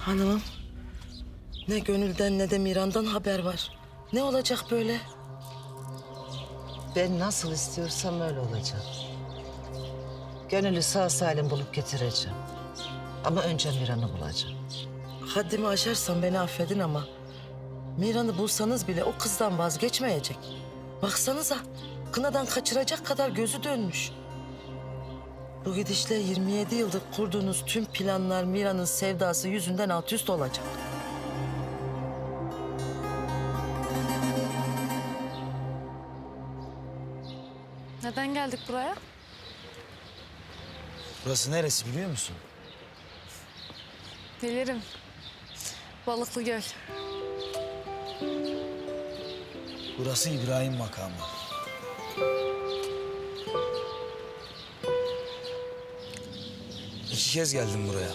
Hanımım. Ne gönülden ne de Miran'dan haber var. Ne olacak böyle? Ben nasıl istiyorsam öyle olacak. Gönül'ü sağ salim bulup getireceğim. Ama önce Miran'ı bulacağım. Haddimi aşarsam beni affedin ama... Miran'ı bulsanız bile o kızdan vazgeçmeyecek. Baksanıza, kınadan kaçıracak kadar gözü dönmüş. Bu gidişle 27 yıldır kurduğunuz tüm planlar Miran'ın sevdası yüzünden alt üst olacak. Neden geldik buraya? Burası neresi biliyor musun? Bilirim. Balıklı Göl. Burası İbrahim makamı. İki kez geldim buraya.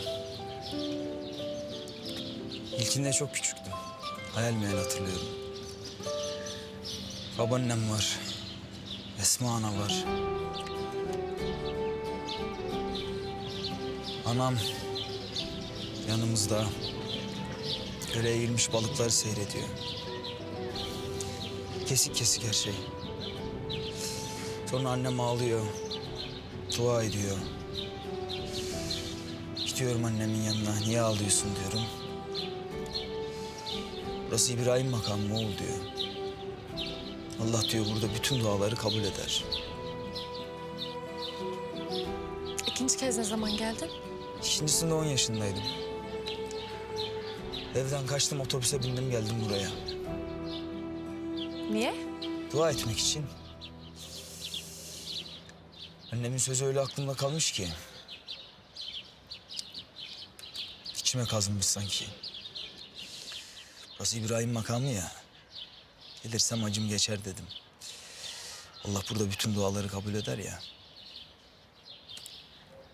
İlkinde çok küçüktüm. Hayal meyal hatırlıyorum. Babaannem var. Esma ana var. Anam yanımızda. Göleye girmiş balıkları seyrediyor. Kesik kesik her şey. Sonra annem ağlıyor. Dua ediyor. Gidiyorum annemin yanına. Niye ağlıyorsun diyorum. Burası İbrahim makamı oğul diyor. Allah diyor burada bütün duaları kabul eder. İkinci kez ne zaman geldin? İkincisinde 10 yaşındaydım. Evden kaçtım otobüse bindim geldim buraya. Niye? Dua etmek için. Annemin sözü öyle aklımda kalmış ki. İçime kazınmış sanki. Burası İbrahim makamı ya. Gelirsem acım geçer dedim. Allah burada bütün duaları kabul eder ya.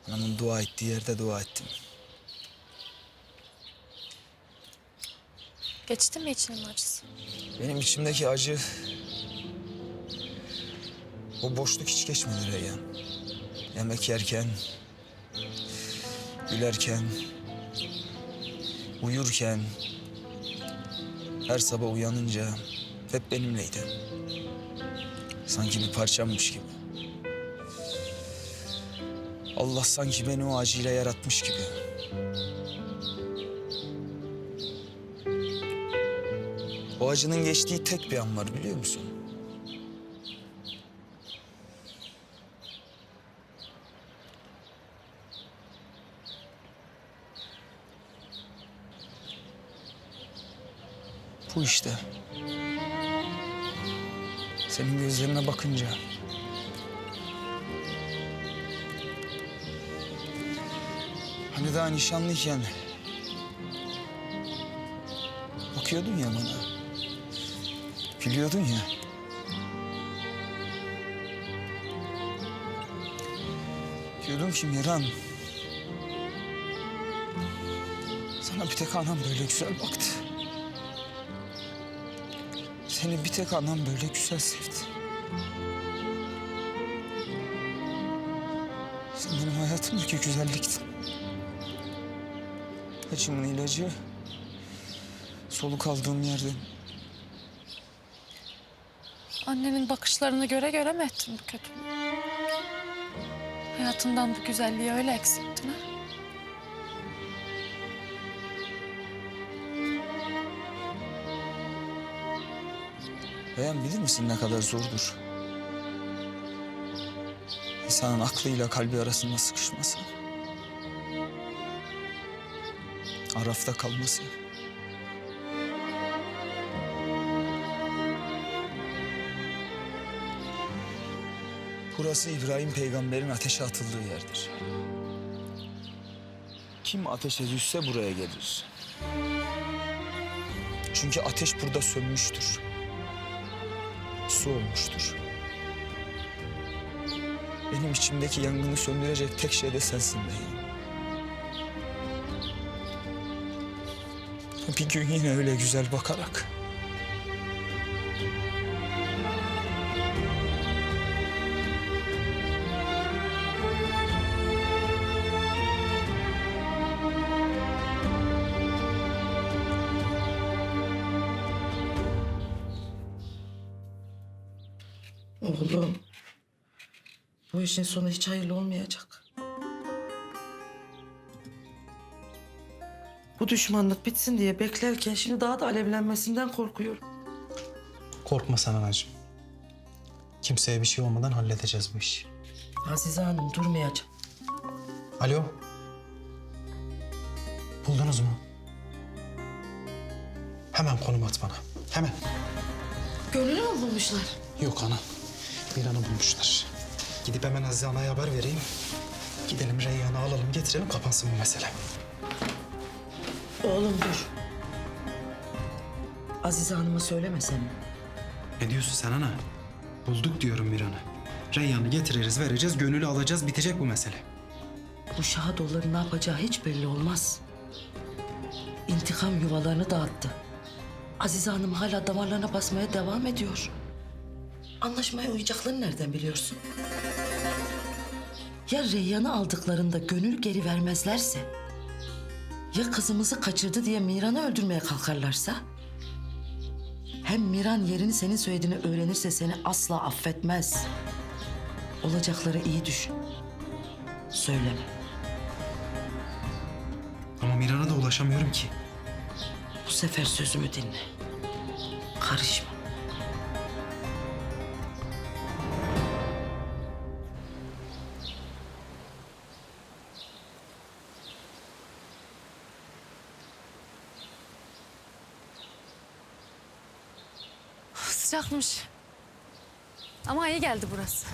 Anamın dua ettiği yerde dua ettim. Geçti mi içinin acısı? Benim içimdeki acı... O boşluk hiç geçmedi Reyyan. Yemek yerken... Gülerken... Uyurken... Her sabah uyanınca hep benimleydi. Sanki bir parçammış gibi. Allah sanki beni o acıyla yaratmış gibi. O acının geçtiği tek bir an var biliyor musun? Bu işte. Senin gözlerine bakınca. Hani daha nişanlıyken... Bakıyordun ya bana. Gülüyordun ya. Diyordum ki Miran... Sana bir tek anam böyle güzel baktı. Seni bir tek anam böyle güzel sevdi. Sen benim hayatımdaki güzelliktin. Acımın ilacı soluk aldığım yerden. Annenin bakışlarını göre göre mi ettin bu kötülüğü? Hayatından bu güzelliği öyle eksilttin ha? Beyan bilir misin ne kadar zordur? İnsanın aklıyla kalbi arasında sıkışması. Arafta kalması. Burası İbrahim peygamberin ateşe atıldığı yerdir. Kim ateşe düşse buraya gelir. Çünkü ateş burada sönmüştür su olmuştur. Benim içimdeki yangını söndürecek tek şey de sensin Beyhan. Bir gün yine öyle güzel bakarak... Oğlum. Bu işin sonu hiç hayırlı olmayacak. Bu düşmanlık bitsin diye beklerken şimdi daha da alevlenmesinden korkuyorum. Korkma sen anacığım. Kimseye bir şey olmadan halledeceğiz bu işi. Azize Hanım durmayacak. Alo. Buldunuz mu? Hemen konum at bana. Hemen. Gönlünü mü bulmuşlar? Yok ana. Bir anı bulmuşlar. Gidip hemen Azize Ana'ya haber vereyim. Gidelim Reyhan'ı alalım getirelim kapansın bu mesele. Oğlum dur. Azize Hanım'a söylemesen mi? Ne diyorsun sen ana? Bulduk diyorum Miran'ı. Reyhan'ı getiririz vereceğiz gönülü alacağız bitecek bu mesele. Bu şahadolların ne yapacağı hiç belli olmaz. İntikam yuvalarını dağıttı. Azize Hanım hala damarlarına basmaya devam ediyor. Anlaşmaya uyacaklarını nereden biliyorsun? Ya Reyyan'ı aldıklarında gönül geri vermezlerse? Ya kızımızı kaçırdı diye Miran'ı öldürmeye kalkarlarsa? Hem Miran yerini senin söylediğini öğrenirse seni asla affetmez. Olacakları iyi düşün. Söyleme. Ama Miran'a da ulaşamıyorum ki. Bu sefer sözümü dinle. Karışma. Sıcakmış. Ama iyi geldi burası.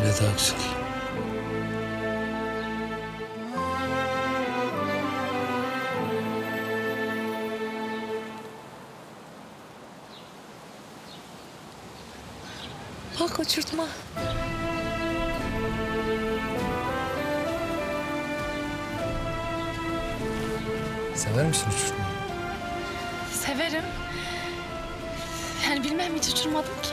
Öyle daha güzel. Bak uçurtma. Sever misin uçurtmayı? Severim. Yani bilmem hiç uçurmadım ki.